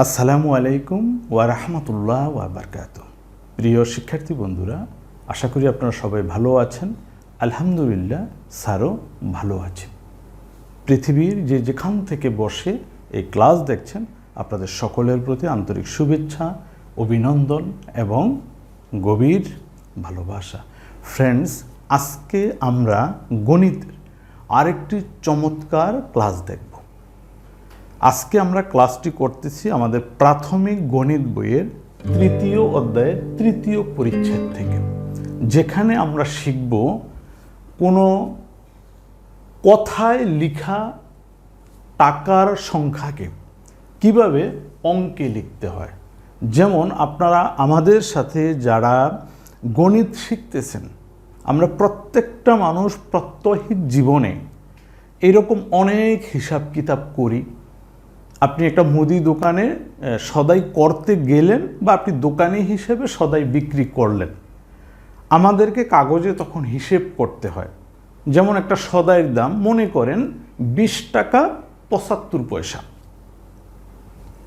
আসসালামু আলাইকুম ওয়া রাহমাতুল্লাহ ওয়া বারকাত প্রিয় শিক্ষার্থী বন্ধুরা, আশা করি আপনারা সবাই ভালো আছেন। আলহামদুলিল্লাহ, স্যারও ভালো আছেন। পৃথিবীর যে যেখান থেকে বসে এই ক্লাস দেখছেন, আপনাদের সকলের প্রতি আন্তরিক শুভেচ্ছা, অভিনন্দন এবং গভীর ভালোবাসা। ফ্রেন্ডস, আজকে আমরা গণিতের আরেকটি চমৎকার ক্লাস দেখব। আজকে আমরা ক্লাসটি করতেছি আমাদের প্রাথমিক গণিত বইয়ের তৃতীয় অধ্যায়ের তৃতীয় পরিচ্ছেদ থেকে, যেখানে আমরা শিখব কোনো কথায় লিখা টাকার সংখ্যাকে কীভাবে অঙ্কে লিখতে হয়। যেমন আপনারা আমাদের সাথে যারা গণিত শিখতেছেন, আমরা প্রত্যেকটা মানুষ প্রত্যহিক জীবনে এরকম অনেক হিসাব কিতাব করি। আপনি একটা মুদি দোকানে সদাই করতে গেলেন বা আপনি দোকানি হিসেবে সদাই বিক্রি করলেন। আমাদেরকে কাগজে তখন হিসেব করতে হয়। যেমন একটা সদাইয়ের দাম, মনে করেন বিশ টাকা পঁচাত্তর পয়সা,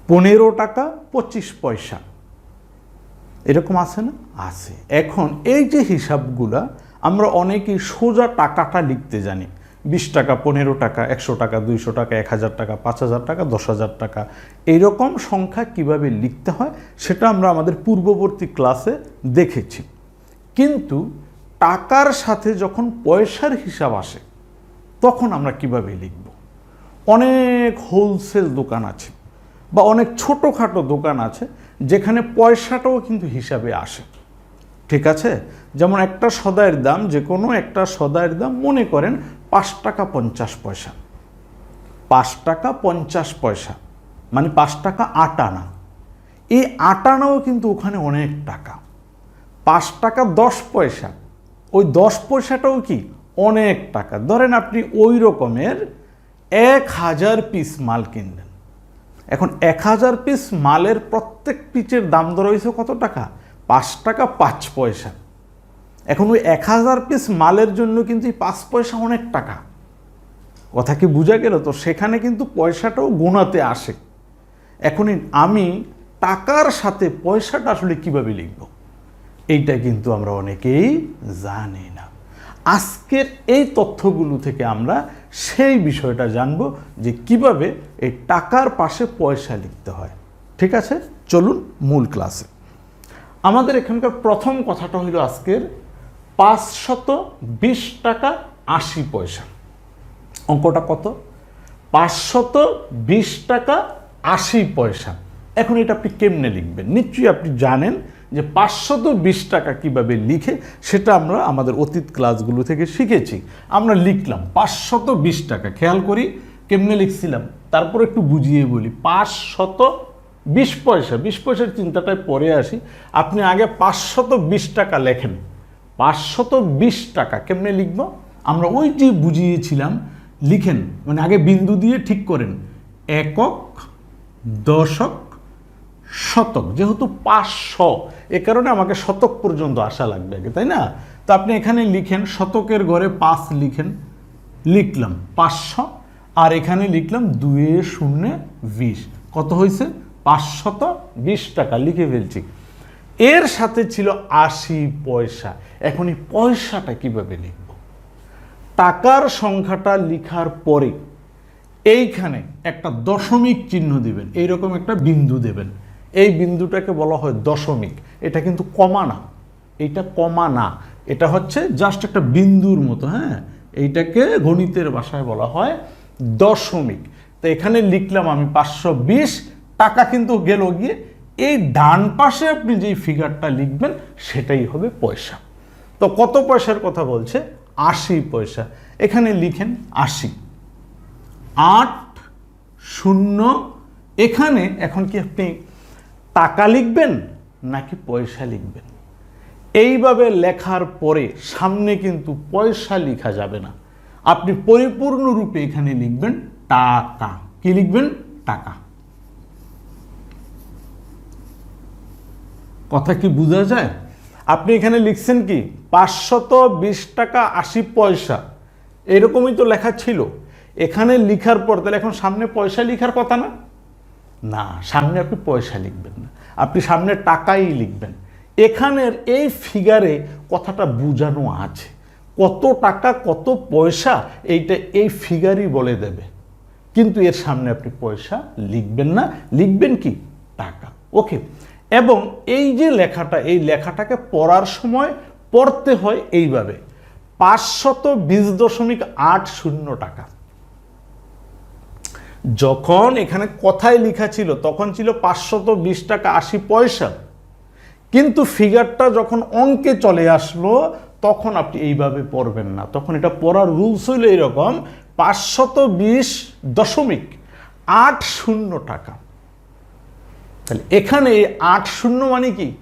পনেরো টাকা পঁচিশ পয়সা। এরকম আছে না? আছে। এখন এই যে হিসাবগুলা, আমরা অনেকেই সোজা টাকাটা লিখতে জানি। বিশ টাকা, পনেরো টাকা, একশো টাকা, দুইশো টাকা, এক হাজার টাকা, পাঁচ হাজার টাকা, দশ হাজার টাকা। এইরকম সংখ্যা কীভাবে লিখতে হয় সেটা আমরা আমাদের পূর্ববর্তী ক্লাসে দেখেছি। কিন্তু টাকার সাথে যখন পয়সার হিসাব আসে, তখন আমরা কীভাবে লিখব? অনেক হোলসেল দোকান আছে বা অনেক ছোটোখাটো দোকান আছে যেখানে পয়সাটাও কিন্তু হিসাবে আসে। ঠিক আছে? যেমন একটা সদাইয়ের দাম, যে কোনো একটা সদাইয়ের দাম মনে করেন পাঁচ টাকা পঞ্চাশ পয়সা। পাঁচ টাকা পঞ্চাশ পয়সা। মানে পাঁচ টাকা আট আনা। এই আট আনাও কিন্তু ওখানে অনেক টাকা। পাঁচ টাকা দশ পয়সা। ওই দশ পয়সাটাও কি? অনেক টাকা। ধরেন আপনি ওই রকমের এক হাজার পিস মাল কিনলেন। এখন এক হাজার পিস মালের প্রত্যেক পিচের দাম দর হয়েছে কত টাকা? পাঁচ টাকা পাঁচ পয়সা। এখন ওই এক হাজার পিস মালের জন্য কিন্তু এই পাঁচ পয়সা অনেক টাকা। কথা কি বোঝা গেল? তো সেখানে কিন্তু পয়সাটাও গোনাতে আসে। এখনই আমি টাকার সাথে পয়সাটা আসলে কীভাবে লিখব? এইটা কিন্তু আমরা অনেকেই জানি না। আজকের এই তথ্যগুলো থেকে আমরা সেই বিষয়টা জানব যে কীভাবে এই টাকার পাশে পয়সা লিখতে হয়। ঠিক আছে? চলুন মূল ক্লাসে আমাদের এখানকার প্রথম কথাটা হলো আজকের পাঁচশত বিশ টাকা আশি পয়সা। অঙ্কটা কত? পাঁচশত বিশ টাকা আশি পয়সা। এখন এটা আপনি কেমনে লিখবেন? নিশ্চয়ই আপনি জানেন যে পাঁচশত বিশ টাকা কীভাবে লিখে সেটা আমরা আমাদের অতীত ক্লাসগুলো থেকে শিখেছি। আমরা লিখলাম পাঁচশত বিশ টাকা। খেয়াল করি কেমনে লিখছিলাম? তারপর একটু বুঝিয়ে বলি। পাঁচশত বিশ পয়সা। বিশ পয়সার চিন্তাটায় পরে আসি। আপনি আগে পাঁচশত বিশ টাকা লেখেন। পাঁচশত বিশ টাকা। কেমনে লিখব? আমরা ওই যে বুঝিয়েছিলাম, লিখেন মানে আগে বিন্দু দিয়ে ঠিক করেন। একক, দশক, শতক। যেহেতু পাঁচশো, এ কারণে আমাকে শতক পর্যন্ত আসা লাগবে আগে, তাই না? তো আপনি এখানে লিখেন, শতকের ঘরে পাঁচ লিখেন। লিখলাম পাঁচশো, আর এখানে লিখলাম দুয়ে শূন্য বিশ। কত হয়েছে? পাঁচশত বিশ টাকা, লিখে ফেলছি। এর সাথে ছিল আশি পয়সা। এখন এই পয়সাটা কীভাবে লিখব? টাকার সংখ্যাটা লিখার পরে এইখানে একটা দশমিক চিহ্ন দিবেন, এইরকম একটা বিন্দু দেবেন। এই বিন্দুটাকে বলা হয় দশমিক। এটা কিন্তু কমা না। এইটা কমা না। এটা হচ্ছে জাস্ট একটা বিন্দুর মতো হ্যাঁ? এইটাকে গণিতের ভাষায় বলা হয় দশমিক। তো এখানে লিখলাম আমি পাঁচশো বিশ, টাকা কিন্তু গেল গিয়ে এই ডান পাশে আপনি যেই ফিগারটা লিখবেন, সেটাই হবে পয়সা। তো কত পয়সার কথা বলছে? আশি পয়সা। এখানে লিখেন আশি। আট শূন্য। এখানে এখন কি আপনি টাকা লিখবেন, নাকি পয়সা লিখবেন? এইভাবে লেখার পরে সামনে কিন্তু পয়সা লেখা যাবে না। আপনি পরিপূর্ণরূপে এখানে লিখবেন টাকা। কি লিখবেন? টাকা। কথা কি বোঝা যায়? আপনি এখানে লিখছেন কি, পাঁচশত বিশ টাকা আশি পয়সা। এরকমই তো লেখা ছিল। এখানে লিখার পর, তাহলে এখন সামনে পয়সা লিখার কথা না? না, সামনে আপনি পয়সা লিখবেন না। আপনি সামনে টাকাই লিখবেন। এখানের এই ফিগারে কথাটা বোঝানো আছে। কত টাকা, কত পয়সা, এইটা এই ফিগারই বলে দেবে। কিন্তু এর সামনে আপনি পয়সা লিখবেন না। লিখবেন কি? টাকা। ওকে এবং এই যে লেখাটা, এই লেখাটাকে পড়ার সময় পড়তে হয় এইভাবে। পাঁচশত বিশ দশমিক আট শূন্য টাকা। যখন এখানে কথায় লেখা ছিল, তখন ছিল পাঁচশত বিশ টাকা আশি পয়সা। কিন্তু ফিগারটা যখন অঙ্কে চলে আসলো, তখন আপনি এইভাবে পড়বেন না। তখন এটা পড়ার রুলস হইল এরকম পাঁচশত বিশ দশমিক আট শূন্য টাকা। তাহলে এখানে আট শূন্য মানে কি?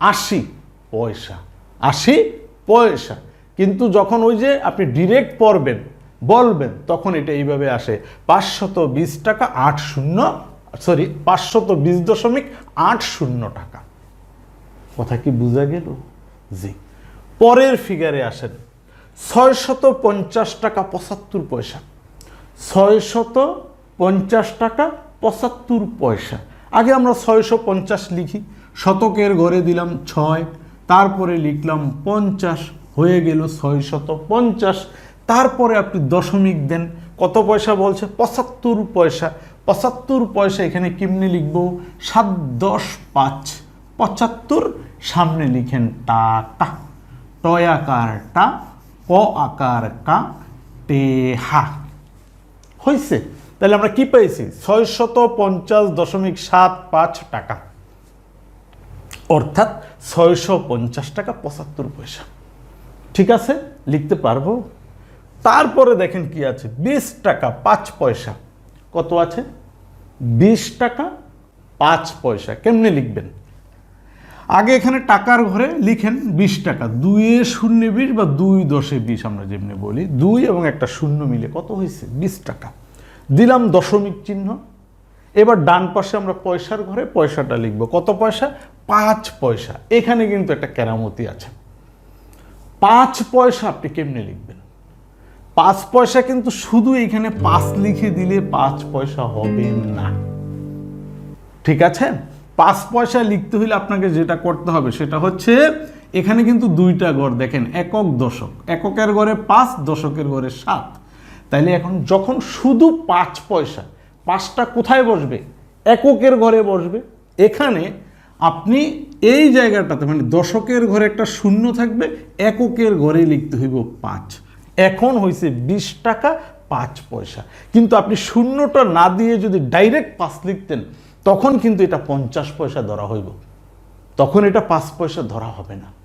আশি পয়সা। আশি পয়সা। কিন্তু যখন ওই যে আপনি ডিরেক্ট পড়বেন, বলবেন, তখন এটা এইভাবে আসে। পাঁচশত বিশ টাকা আট শূন্য সরি পাঁচশত বিশ দশমিক আট শূন্য টাকা। কথা কি বোঝা গেল? জি। পরের ফিগারে আসেন। ছয়শত পঞ্চাশ টাকা পঁচাত্তর পয়সা। ছয়শত পঞ্চাশ টাকা পঁচাত্তর পয়সা। আগে আমরা ছয়শো পঞ্চাশ লিখি, শতকের ঘরে দিলাম ছয়, তারপরে লিখলাম পঞ্চাশ, হয়ে গেল ছয়শত পঞ্চাশ, তারপরে আপনি দশমিক দেন, কত পয়সা বলছে? পঁচাত্তর পয়সা। পঁচাত্তর পয়সা এখানে কেমনি লিখব? সাত দশ পাঁচ। পঁচাত্তর, সামনে লিখেন টাকা টয় আকার টা, ক আকার কা টেহা হয়েছে তাহলে আমরা কি পেয়েছি? ছয়শত পঞ্চাশ দশমিক সাত পাঁচ টাকা। অর্থাৎ ছয়শো পঞ্চাশ টাকা পঁচাত্তর পয়সা। ঠিক আছে? লিখতে পারব? তারপরে দেখেন কি আছে? বিশ টাকা পাঁচ পয়সা। কত আছে? বিশ টাকা পাঁচ পয়সা। কেমনে লিখবেন? আগে এখানে টাকার ঘরে লিখেন বিশ টাকা। দুইয়ে শূন্য বিশ বা দুই দশে বিশ আমরা যেমনি বলি। দুই এবং একটা শূন্য মিলে কত হয়েছে? বিশ টাকা। দিলাম দশমিক চিহ্ন। এবার ডান পাশে আমরা পয়সার ঘরে পয়সাটা লিখব। কত পয়সা? পাঁচ পয়সা। এখানে কিন্তু একটা কেরামতি আছে। পাঁচ পয়সা আপনি কেমনে লিখবেন? পাঁচ পয়সা কিন্তু শুধু এখানে পাঁচ লিখে দিলে পাঁচ পয়সা হবে না। ঠিক আছে? পাঁচ পয়সা লিখতে হলে আপনাকে যেটা করতে হবে সেটা হচ্ছে, এখানে কিন্তু দুইটা গড় দেখেন, একক দশক। এককের গড়ে পাঁচ, দশকের গড়ে সাত। তাইলে এখন যখন শুধু পাঁচ পয়সা, পাঁচটা কোথায় বসবে? এককের ঘরে বসবে। এখানে আপনি এই জায়গাটাতে মানে দশকের ঘরে একটা শূন্য থাকবে, এককের ঘরে লিখতে হইব পাঁচ। এখন হয়েছে বিশ টাকা, পাঁচ পয়সা। কিন্তু আপনি শূন্যটা না দিয়ে যদি ডাইরেক্ট পাঁচ লিখতেন, তখন কিন্তু এটা পঞ্চাশ পয়সা ধরা হইব। তখন এটা পাঁচ পয়সা ধরা হবে না।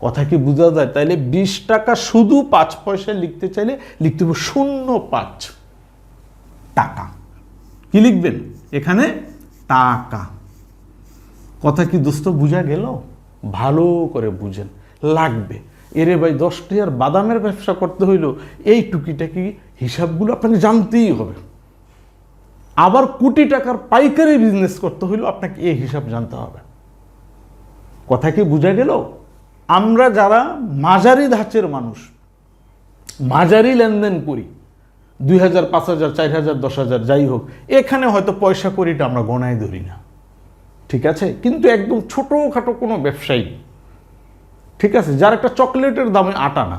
কথা কি বোঝা যায়? তাইলে বিশ টাকা শুধু পাঁচ পয়সা লিখতে চাইলে লিখতে হবে শূন্য পাঁচ টাকা। কি লিখবেন? এখানে টাকা। কথা কি দোস্ত বুঝা গেল? ভালো করে বুঝেন। লাগবে। এরে ভাই, দশ টাকার বাদামের ব্যবসা করতে হইল, এই টুকিটাকি হিসাবগুলো আপনাকে জানতেই হবে। আবার কোটি টাকার পাইকারি বিজনেস করতে হইলেও আপনাকে এই হিসাব জানতে হবে। কথা কি বুঝা গেল? আমরা যারা মাঝারি ধাঁচের মানুষ, মাঝারি লেনদেন করি, দুই হাজার, পাঁচ হাজার, চার হাজার, দশ হাজার, যাই হোক, এখানে হয়তো পয়সা করিটা আমরা গণায় ধরি না। ঠিক আছে? কিন্তু একদম ছোটোখাটো কোনো ব্যবসায়ী, ঠিক আছে? যার একটা চকলেটের দামে আটা না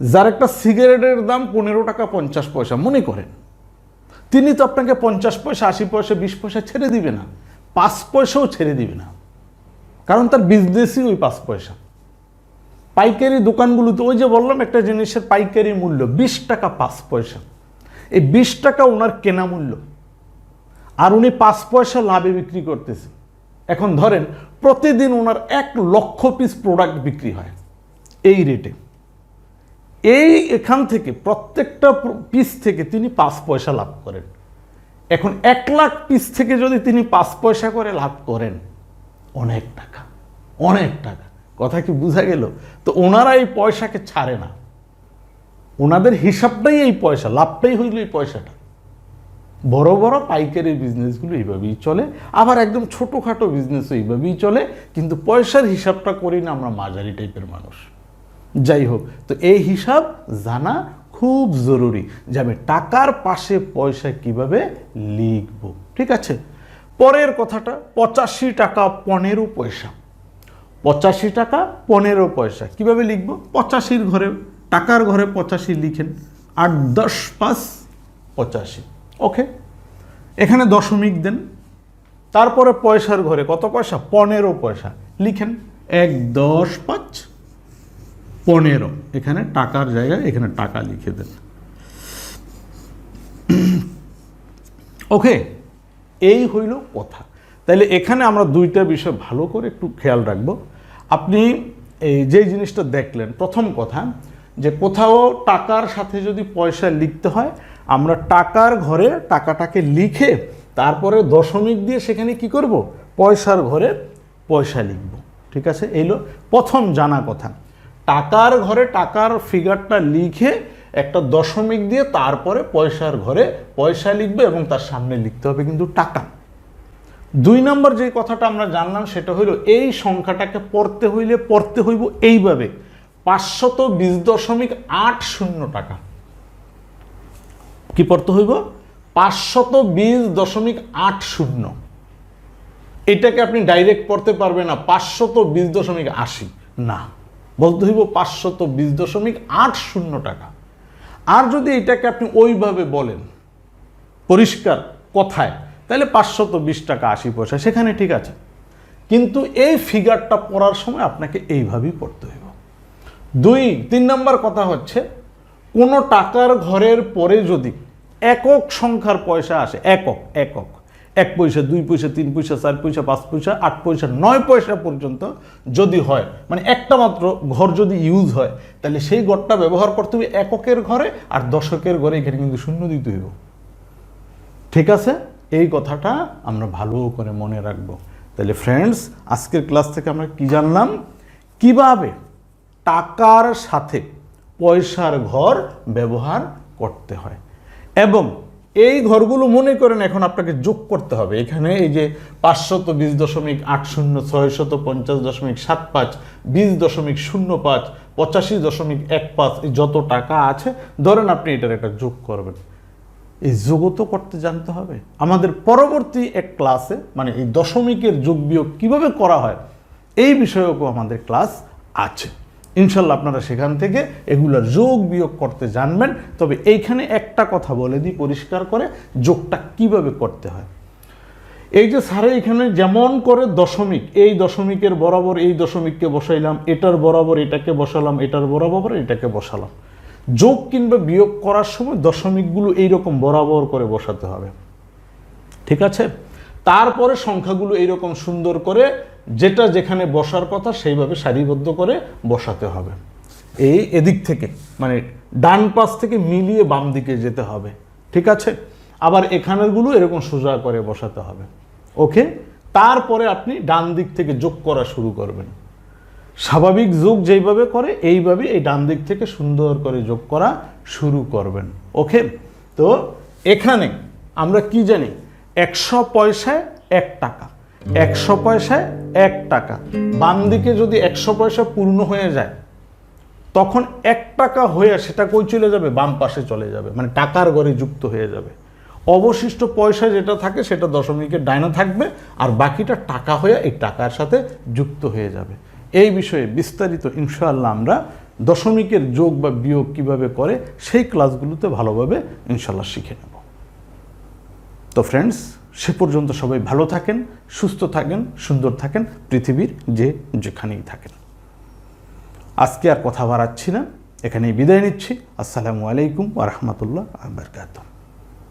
যার একটা সিগারেটের দাম পনেরো টাকা পঞ্চাশ পয়সা, মনে করেন? তিনি তো আপনাকে পঞ্চাশ পয়সা, আশি পয়সা, বিশ পয়সা ছেড়ে দিবে না, পাঁচ পয়সাও ছেড়ে দিবে না। কারণ তার বিজনেসই ওই পাঁচ পয়সা। পাইকারি দোকানগুলোতে ওই যে বললাম একটা জিনিসের পাইকারি মূল্য, বিশ টাকা পাঁচ পয়সা। এই বিশ টাকা ওনার কেনা মূল্য। আর উনি পাঁচ পয়সা লাভে বিক্রি করতেছে। এখন ধরেন, প্রতিদিন ওনার এক লক্ষ পিস প্রোডাক্ট বিক্রি হয়, এই রেটে এই এখান থেকে প্রত্যেকটা পিস থেকে তিনি পাঁচ পয়সা লাভ করেন। এখন এক লাখ পিস থেকে যদি তিনি পাঁচ পয়সা করে লাভ করেন অনেক টাকা অনেক টাকা। কথা কি বোঝা গেল? তো ওনারা এই পয়সাকে ছাড়ে না। ওনাদের হিসাবটাই এই পয়সা, লাভটাই হইল এই পয়সাটা। বড় বড় পাইকারি বিজনেসগুলো এইভাবেই চলে, আবার একদম ছোটোখাটো বিজনেসও এইভাবেই চলে, কিন্তু পয়সার হিসাবটা করি না আমরা মাঝারি টাইপের মানুষ। যাই হোক, তো এই হিসাব জানা খুব জরুরি যে আমি টাকার পাশে পয়সা কীভাবে লিখব ঠিক ঠিক আছে? পরের কথাটা, পঁচাশি টাকা পনেরো পয়সা। পঁচাশি টাকা পনেরো পয়সা। কীভাবে লিখব? পঁচাশির ঘরে, টাকার ঘরে পঁচাশি লিখেন। আট দশ পাঁচ পঁচাশি। ওকে? এখানে দশমিক দেন। তারপরে পয়সার ঘরে কত পয়সা? পনেরো পয়সা। লিখেন, এক দশ পাঁচ পনেরো। এখানে টাকার জায়গায় এখানে টাকা লিখে দেন। ওকে? এই হইল কথা। তাইলে এখানে আমরা দুইটা বিষয় ভালো করে একটু খেয়াল রাখব। আপনি এই যেই জিনিসটা দেখলেন, প্রথম কথা যে কোথাও টাকার সাথে যদি পয়সা লিখতে হয়, আমরা টাকার ঘরে টাকাটাকে লিখে তারপরে দশমিক দিয়ে সেখানে কি করব? পয়সার ঘরে পয়সা লিখব। ঠিক আছে? এইলো প্রথম জানা কথা। টাকার ঘরে টাকার ফিগারটা লিখে একটা দশমিক দিয়ে তারপরে পয়সার ঘরে পয়সা লিখবে এবং তার সামনে লিখতে হবে কিন্তু টাকা। দুই নম্বর যে কথাটা আমরা জানলাম সেটা হইল এই সংখ্যাটাকে পড়তে হইলে পড়তে হইব এইভাবে। পাঁচশত বিশ দশমিক আট শূন্য টাকা। কি পড়তে হইব? পাঁচশত বিশ দশমিক আট শূন্য। এটাকে আপনি ডাইরেক্ট পড়তে পারবেন না, পাঁচশত বিশ দশমিক আশি। না, বলতে হইব পাঁচশত বিশ দশমিক আট শূন্য টাকা। আর যদি এটাকে আপনি ওইভাবে বলেন, পরিষ্কার কথায়, তাহলে পাঁচশত বিশ টাকা আশি পয়সা সেখানে ঠিক আছে। কিন্তু এই ফিগারটা পড়ার সময় আপনাকে এইভাবেই পড়তে হইব। দুই, তিন নম্বর কথা হচ্ছে, কোনো টাকার ঘরের পরে যদি একক সংখ্যার পয়সা আসে, একক একক এক পয়সা, দুই পয়সা, তিন পয়সা, চার পয়সা, পাঁচ পয়সা, আট পয়সা, নয় পয়সা পর্যন্ত যদি হয় মানে একটা মাত্র ঘর যদি ইউজ হয়, তাহলে সেই ঘরটা ব্যবহার করতে হবে এককের ঘরে আর দশকের ঘরে এখানে কিন্তু শূন্য দিতে হইব। ঠিক আছে? এই কথাটা আমরা ভালো করে মনে রাখব। তাহলে ফ্রেন্ডস আজকের ক্লাস থেকে আমরা কি জানলাম? কীভাবে টাকার সাথে পয়সার ঘর ব্যবহার করতে হয়? এবং এই ঘরগুলো মনে করেন এখন আপনাকে যোগ করতে হবে। এখানে এই যে পাঁচশত বিশ দশমিক আট শূন্য, ছয়শত পঞ্চাশ দশমিক সাত পাঁচ, বিশ দশমিক শূন্য পাঁচ, পঁচাশি দশমিক এক পাঁচ, এই যত টাকা আছে, ধরেন আপনি এটার একটা যোগ করবেন। এই যোগও তো করতে জানতে হবে। আমাদের পরবর্তী এক ক্লাসে মানে এই দশমিকের যোগ বিয়োগ কীভাবে করা হয়, এই বিষয়েও আমাদের ক্লাস আছে। ইনশাল্লাহ আপনারা সেখান থেকে এগুলোর যোগ বিয়োগ করতে জানবেন। তবে এইখানে একটা কথা বলে দিই, পরিষ্কার করে, যোগটা কীভাবে করতে হয়। এই যে স্যারে এখানে যেমন করে দশমিক, এই দশমিকের বরাবর এই দশমিককে বসাইলাম, এটার বরাবর এটাকে বসালাম, এটার বরাবর এটাকে বসালাম। যোগ কিংবা বিয়োগ করার সময় দশমিকগুলো এইরকম বরাবর করে বসাতে হবে। ঠিক আছে? তারপরে সংখ্যাগুলো এইরকম সুন্দর করে যেটা যেখানে বসার কথা, সেইভাবে সারিবদ্ধ করে বসাতে হবে। এই এদিক থেকে মানে ডান পাশ থেকে মিলিয়ে বাম দিকে যেতে হবে, ঠিক আছে? আবার এখানেরগুলো এরকম সোজা করে বসাতে হবে। ওকে? তারপরে আপনি ডান দিক থেকে যোগ করা শুরু করবেন। স্বাভাবিক যোগ যেইভাবে করে এইভাবে এই ডান দিক থেকে সুন্দর করে যোগ করা শুরু করবেন। ওকে? তো এখানে আমরা কি জানি? একশো পয়সায় এক টাকা। একশো পয়সায় এক টাকা। বাম দিকে যদি একশো পয়সা পূর্ণ হয়ে যায়, তখন এক টাকা হয়ে সেটা কই চলে যাবে? বাম পাশে চলে যাবে। মানে টাকার ঘরে যুক্ত হয়ে যাবে। অবশিষ্ট পয়সা যেটা থাকে, সেটা দশমিকের ডায়না থাকবে, আর বাকিটা টাকা হয়ে এই টাকার সাথে যুক্ত হয়ে যাবে। এই বিষয়ে বিস্তারিত ইনশাআল্লাহ আমরা দশমিকের যোগ বা বিয়োগ কীভাবে করে, সেই ক্লাসগুলোতে ভালোভাবে ইনশাল্লাহ শিখে নেব। তো ফ্রেন্ডস সে পর্যন্ত সবাই ভালো থাকেন, সুস্থ থাকেন, সুন্দর থাকেন, পৃথিবীর যে যেখানেই থাকেন। আজকে আর কথা বাড়াচ্ছি না, এখানেই বিদায় নিচ্ছি। আসসালামু আলাইকুম ওরহমতুল্লাহ আবরকাত